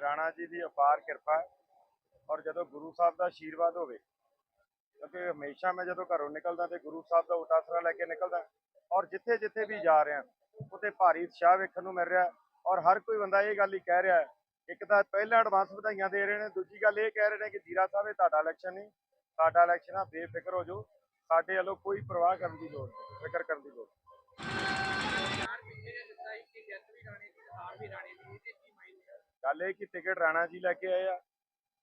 ਰਾਣਾ ਜੀ ਦੀ ਅਪਾਰ ਕਿਰਪਾ ਹੈ ਔਰ ਜਦੋਂ ਗੁਰੂ ਸਾਹਿਬ ਦਾ ਆਸ਼ੀਰਵਾਦ ਹੋਵੇ, ਕਿਉਂਕਿ ਹਮੇਸ਼ਾ ਮੈਂ ਜਦੋਂ ਘਰੋਂ ਨਿਕਲਦਾ ਤੇ ਗੁਰੂ ਸਾਹਿਬ ਦਾ ਉਟਾਸਰਾ ਲੈ ਕੇ ਨਿਕਲਦਾ ਔਰ ਜਿੱਥੇ ਜਿੱਥੇ ਵੀ ਜਾ ਰਿਹਾ, ਉੱਥੇ ਭਾਰੀ ਉਤਸ਼ਾਹ ਵੇਖਣ ਨੂੰ ਮਿਲ ਰਿਹਾ ਔਰ ਹਰ ਕੋਈ ਬੰਦਾ ਇਹ ਗੱਲ ਹੀ ਕਹਿ ਰਿਹਾ ਇੱਕ ਤਾਂ ਪਹਿਲਾਂ ਐਡਵਾਂਸ ਵਧਾਈਆਂ ਦੇ ਰਹੇ ਨੇ, ਦੂਜੀ ਗੱਲ ਇਹ ਕਹਿ ਰਹੇ ਨੇ ਕਿ ਜੀਰਾ ਸਾਹਿਬ, ਇਹ ਤੁਹਾਡਾ ਇਲੈਕਸ਼ਨ ਨਹੀਂ ਸਾਡਾ ਇਲੈਕਸ਼ਨ ਆ, ਬੇਫਿਕਰ ਹੋ ਜਾਓ, ਸਾਡੇ ਵੱਲੋਂ ਕੋਈ ਪਰਵਾਹ ਕਰਨ ਦੀ ਲੋੜ ਨਹੀਂ, ਫਿਕਰ ਕਰਨ ਦੀ ਲੋੜ ਗੱਲ ਇਹ ਕਿ ਟਿਕਟ ਰਾਣਾ ਜੀ ਲੈ ਕੇ ਆਏ ਆ।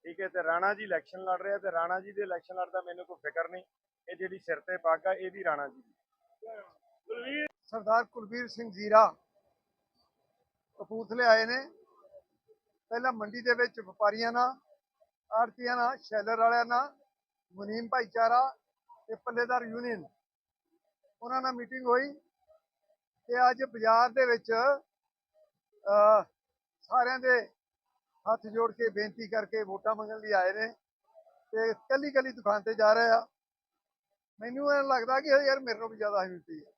ਠੀਕ ਹੈ ਤੇ ਰਾਣਾ ਜੀ ਇਲੈਕਸ਼ਨ ਲੜ ਰਿਹਾ ਤੇ ਰਾਣਾ ਜੀ ਦੇ ਇਲੈਕਸ਼ਨ ਲੜਦਾ ਮੈਨੂੰ ਕੋਈ ਫਿਕਰ ਨਹੀਂ। ਇਹ ਜਿਹੜੀ ਸਿਰ ਤੇ ਪੱਗ ਆ ਇਹ ਵੀ ਰਾਣਾ ਜੀ ਦੀ। ਸਰਦਾਰ ਕੁਲਬੀਰ ਸਿੰਘ ਜ਼ੀਰਾ ਕਪੂਰਥਲੇ ਆਏ ਨੇ। ਪਹਿਲਾਂ ਮੰਡੀ ਦੇ ਵਿੱਚ ਵਪਾਰੀਆਂ ਨਾਲ ਆੜਤੀਆਂ ਨਾਲ ਸ਼ੈਲਰ ਵਾਲਿਆਂ ਨਾਲ ਮੁਨੀਮ ਭਾਈਚਾਰਾ ਤੇ ਪੱਲੇਦਾਰ ਯੂਨੀਅਨ ਉਹਨਾਂ ਨਾਲ ਮੀਟਿੰਗ ਹੋਈ ਤੇ ਅੱਜ ਬਾਜ਼ਾਰ ਦੇ ਵਿੱਚ ਅਹ, ਸਾਰਿਆਂ ਦੇ ਹੱਥ ਜੋੜ ਕੇ ਬੇਨਤੀ ਕਰਕੇ ਵੋਟਾਂ ਮੰਗਣ ਲਈ ਆਏ ਨੇ ਤੇ ਕੱਲੀ ਕੱਲੀ ਦੁਕਾਨ ਤੇ ਜਾ ਰਹੇ ਆ। ਮੈਨੂੰ ਇਹ ਲੱਗਦਾ ਕਿ ਯਾਰ ਮੇਰੇ ਨਾਲੋਂ ਵੀ ਜ਼ਿਆਦਾ ਹਿੰਮਤੀ ਹੈ।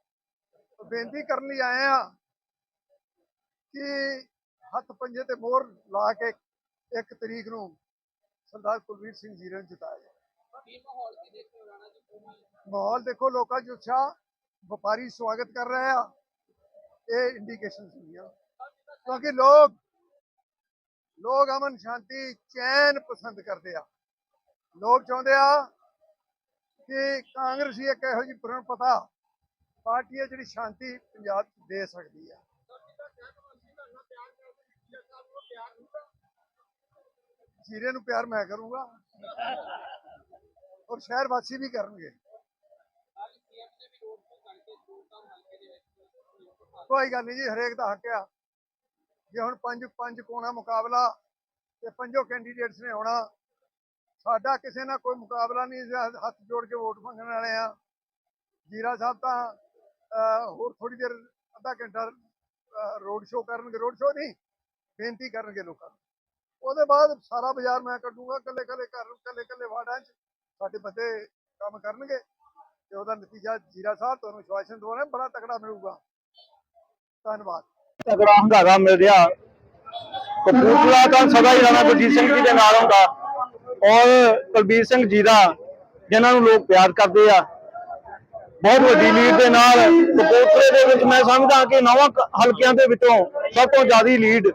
ਬੇਨਤੀ ਕਰਨ ਲਈ ਆਏ ਆ ਕਿ ਹੱਥ ਪੰਜੇ ਤੇ ਮੋਹਰ ਲਾ ਕੇ ਇੱਕ ਤਰੀਕ ਨੂੰ ਸਰਦਾਰ ਕੁਲਵੀਰ ਸਿੰਘ ਜੀਰੇ ਨੂੰ ਜਿਤਾਇਆ ਜਾਏ ਮਾਹੌਲ ਦੇਖੋ ਲੋਕਾਂ 'ਚ ਉਤਸ਼ਾਹ ਵਪਾਰੀ ਸਵਾਗਤ ਕਰ ਰਹੇ ਆ। ਇਹ ਇੰਡੀਕੇਸ਼ਨ ਹੁੰਦੀਆਂ ਕਿਉਂਕਿ ਲੋਕ ਲੋਕ ਅਮਨ ਸ਼ਾਂਤੀ ਚੈਨ ਪਸੰਦ ਕਰਦੇ ਆ। ਲੋਕ ਚਾਹੁੰਦੇ ਆ ਕਿ ਕਾਂਗਰਸੀ ਇੱਕ ਇਹੋ ਜਿਹੀ ਪੁਰਨ ਪਤਾ ਪਾਰਟੀ ਹੈ ਜਿਹੜੀ ਸ਼ਾਂਤੀ ਪੰਜਾਬ ਦੇ ਸਕਦੀ ਆ। ਜੀਰੇ ਨੂੰ ਪਿਆਰ ਮੈਂ ਕਰੂੰਗਾ ਔਰ ਸ਼ਹਿਰ ਵਾਸੀ ਵੀ ਕਰਨਗੇ। ਕੋਈ ਗੱਲ ਨਹੀਂ ਜੀ, ਹਰੇਕ ਦਾ ਹੱਕ ਆ। ਜੇ ਹੁਣ ਪੰਜ ਪੰਜ ਕੋਣਾ ਮੁਕਾਬਲਾ ਤੇ ਪੰਜੋ ਕੈਂਡੀਡੇਟਸ ਨੇ ਆਉਣਾ, ਸਾਡਾ ਕਿਸੇ ਨਾਲ ਕੋਈ ਮੁਕਾਬਲਾ ਨਹੀਂ ਹੱਥ ਜੋੜ ਕੇ ਵੋਟ ਮੰਗਣ ਵਾਲੇ ਆ ਜੀਰਾ ਸਾਹਿਬ ਤਾਂ ਹੋਰ ਥੋੜੀ ਦੇਰ ਅੱਧਾ ਘੰਟਾ ਰੋਡ ਸ਼ੋਅ ਕਰਨਗੇ। ਰੋਡ ਸ਼ੋਅ ਨਹੀਂ, ਬੇਨਤੀ ਕਰਨਗੇ ਲੋਕਾਂ ਨੂੰ। ਉਹਦੇ ਬਾਅਦ ਸਾਰਾ ਬਾਜ਼ਾਰ ਮੈਂ ਕੱਢੂਗਾ ਕੱਲੇ ਕੱਲੇ ਘਰ ਕੱਲੇ ਕੱਲੇ ਵਾਰਡਾਂ 'ਚ ਸਾਡੇ ਬੰਦੇ ਕੰਮ ਕਰਨਗੇ ਤੇ ਉਹਦਾ ਨਤੀਜਾ ਜੀਰਾ ਸਾਹਿਬ, ਤੁਹਾਨੂੰ ਸ਼ਵਾਸ਼ਨ ਦਵਾਉਣਾ, ਬੜਾ ਤਕੜਾ ਮਿਲੂਗਾ। ਧੰਨਵਾਦ। ਤਗੜਾ ਹੰਗਾਰਾ ਮਿਲ ਰਿਹਾ। ਕਪੂਰਥਲਾ ਤਾਂ ਸਦਾ ਹੀ ਰਾਣਾ ਗੁਰਜੀਤ ਸਿੰਘ ਜੀ ਦੇ ਨਾਲ ਹੁੰਦਾ। ਔਰ ਕੁਲਬੀਰ ਸਿੰਘ ਜੀ ਦਾ, ਜਿਨ੍ਹਾਂ ਨੂੰ ਲੋਕ ਪਿਆਰ ਕਰਦੇ ਆ। ਬਹੁਤ ਵੱਡੀ ਲੀਡ ਦੇ ਨਾਲ ਕਪੂਰਥਲੇ ਦੇ ਵਿੱਚ ਮੈਂ ਸਮਝਦਾ ਕਿ ਨੌਵਾਂ ਹਲਕਿਆਂ ਦੇ ਵਿੱਚੋਂ ਸਭ ਤੋਂ ਜ਼ਿਆਦਾ ਲੀਡ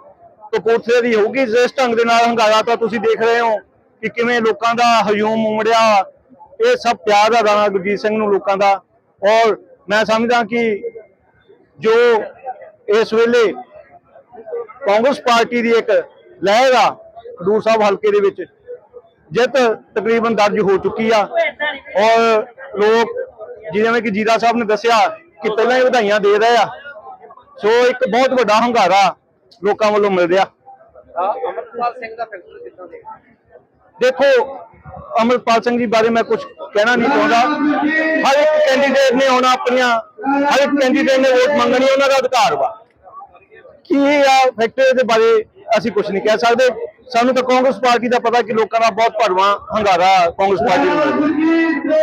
ਕਪੂਰਥਲੇ ਦੀ ਹੋਊਗੀ। ਜਿਸ ਢੰਗ ਦੇ ਨਾਲ ਹੰਗਾਰਾ ਤਾਂ ਤੁਸੀਂ ਦੇਖ ਰਹੇ ਹੋ ਕਿ ਕਿਵੇਂ ਲੋਕਾਂ ਦਾ ਹਯੂਮ ਉਮੜਿਆ। ਇਹ ਸਭ ਪਿਆਰ ਆ ਰਾਣਾ ਗੁਰਜੀਤ ਸਿੰਘ ਨੂੰ ਲੋਕਾਂ ਦਾ। ਔਰ ਮੈਂ ਸਮਝਦਾ ਕਿ ਜੋ ਇਸ ਵੇਲੇ ਕਾਂਗਰਸ ਪਾਰਟੀ ਦੀ ਇੱਕ ਲਹਿਰ ਆ ਖਡੂਰ ਸਾਹਿਬ ਹਲਕੇ ਦੇ ਵਿੱਚ। ਜਿੱਤ ਤਕਰੀਬਨ ਦਰਜ ਹੋ ਚੁੱਕੀ ਆ। ਔਰ ਲੋਕ ਜਿਵੇਂ ਕਿ ਜੀਰਾ ਸਾਹਿਬ ਨੇ ਦੱਸਿਆ ਕਿ ਪਹਿਲਾਂ ਹੀ ਵਧਾਈਆਂ ਦੇ ਰਹੇ ਆ। ਸੋ ਇੱਕ ਬਹੁਤ ਵੱਡਾ ਹੰਗਾਰਾ ਲੋਕਾਂ ਵੱਲੋਂ ਮਿਲ ਰਿਹਾ। ਅਮਰਪਾਲ ਸਿੰਘ ਦਾ ਫੈਕਟਰ ਕਿੱਥੋਂ ਦੇ ਦੇਖੋ ਅਮਰਪਾਲ ਸਿੰਘ ਜੀ ਬਾਰੇ ਮੈਂ ਕੁਝ ਕਹਿਣਾ ਨਹੀਂ ਚਾਹੁੰਦਾ। ਹਰ ਇੱਕ ਕੈਂਡੀਡੇਟ ਨੇ ਆਉਣਾ ਆਪਣੀਆਂ, ਹਰ ਇੱਕ ਕੈਂਡੀਡੇਟ ਨੇ ਵੋਟ ਮੰਗਣੀ, ਉਹਨਾਂ ਦਾ ਅਧਿਕਾਰ ਵਾ। ਕੀ ਆ ਫੈਕਟਰੀ ਦੇ ਬਾਰੇ ਅਸੀਂ ਕੁਝ ਨਹੀਂ ਕਹਿ ਸਕਦੇ। ਸਾਨੂੰ ਤਾਂ ਕਾਂਗਰਸ ਪਾਰਟੀ ਦਾ ਪਤਾ ਕਿ ਲੋਕਾਂ ਦਾ ਬਹੁਤ ਭਰਵਾਂ ਹੰਗਾਰਾ ਕਾਂਗਰਸ ਪਾਰਟੀ ਨੂੰ।